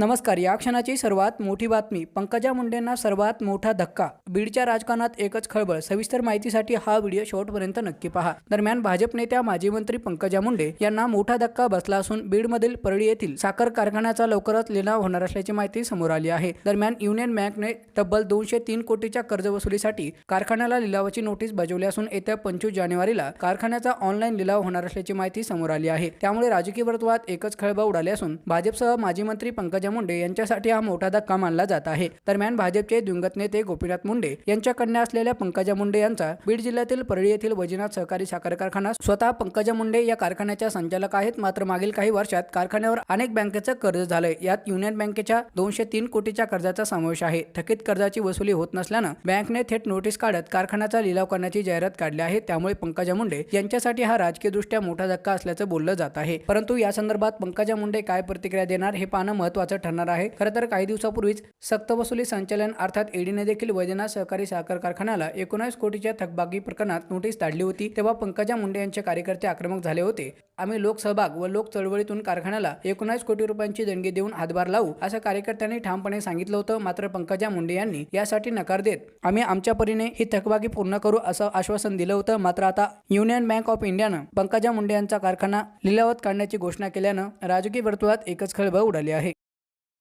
नमस्कार या क्षणाची सर्वात मोठी बातमी. पंकजा मुंडेंना सर्वात मोठा धक्का. बीडच्या राजकारणात एकच खळबळ. सविस्तर माहितीसाठी हा व्हिडिओ शेवटपर्यंत नक्की पहा. दरम्यान भाजप नेत्या माजी मंत्री पंकजा मुंडे यांना मोठा धक्का बसला असून बीडमधील परळी येथील साखर कारखान्याचा लवकरच लिलाव होणार असल्याची माहिती समोर आली आहे. दरम्यान युनियन बँकने तब्बल दोनशे तीन कोटीच्या कर्ज वसुलीसाठी कारखान्याला लिलावाची नोटीस बजावली असून येत्या पंचवीस जानेवारीला कारखान्याचा ऑनलाईन लिलाव होणार असल्याची माहिती समोर आली आहे. त्यामुळे राजकीय वर्तुळात एकच खळबळ उडाली असून भाजपसह माजी मंत्री पंकजा मुंडे यांच्यासाठी हा मोठा धक्का मानला जात आहे. दरम्यान भाजपचे दिवंगत नेते गोपीनाथ मुंडे यांच्या कन्या असलेल्या पंकजा मुंडे यांचा बीड जिल्ह्यातील परळी येथील वैजनाथ सहकारी साखर कारखाना स्वतः पंकजा मुंडे या कारखान्याच्या संचालक आहेत. मात्र मागील काही वर्षात कारखान्यावर अनेक बँकेचं कर्ज झालंय. यात युनियन बँकेच्या दोनशे तीन कोटीच्या कर्जाचा समावेश आहे. थकीत कर्जाची वसुली होत नसल्यानं बँकने थेट नोटीस काढत कारखान्याचा लिलाव करण्याची जाहिरात काढली आहे. त्यामुळे पंकजा मुंडे यांच्यासाठी हा राजकीयदृष्ट्या मोठा धक्का असल्याचं बोललं जात आहे. परंतु या संदर्भात पंकजा मुंडे काय प्रतिक्रिया देणार हे पाहणं महत्वाचं ठरणार आहे. खरं तर काही दिवसापूर्वीच सक्तवसुली संचालन अर्थात ईडीने देखील वैद्यनाथ सहकारी साखर कारखान्याला एकोणीस कोटीच्या थकबाकी प्रकरणात नोटीस धाडली होती तेव्हा पंकजा मुंडे यांचे कार्यकर्ते आक्रमक झाले होते. आम्ही लोकसहभाग व लोक चळवळीतून कारखान्याला एकोणीस कोटी रुपयांची देणगी देऊन हातभार लावू असं कार्यकर्त्यांनी ठामपणे सांगितलं होतं. मात्र पंकजा मुंडे यांनी यासाठी नकार देत आम्ही आमच्या परीने ही थकबाकी पूर्ण करू असं आश्वासन दिलं होतं. मात्र आता युनियन बँक ऑफ इंडियानं पंकजा मुंडे यांचा कारखाना लिलावत काढण्याची घोषणा केल्यानं राजकीय वर्तुळात एकच खळबळ उडाली आहे.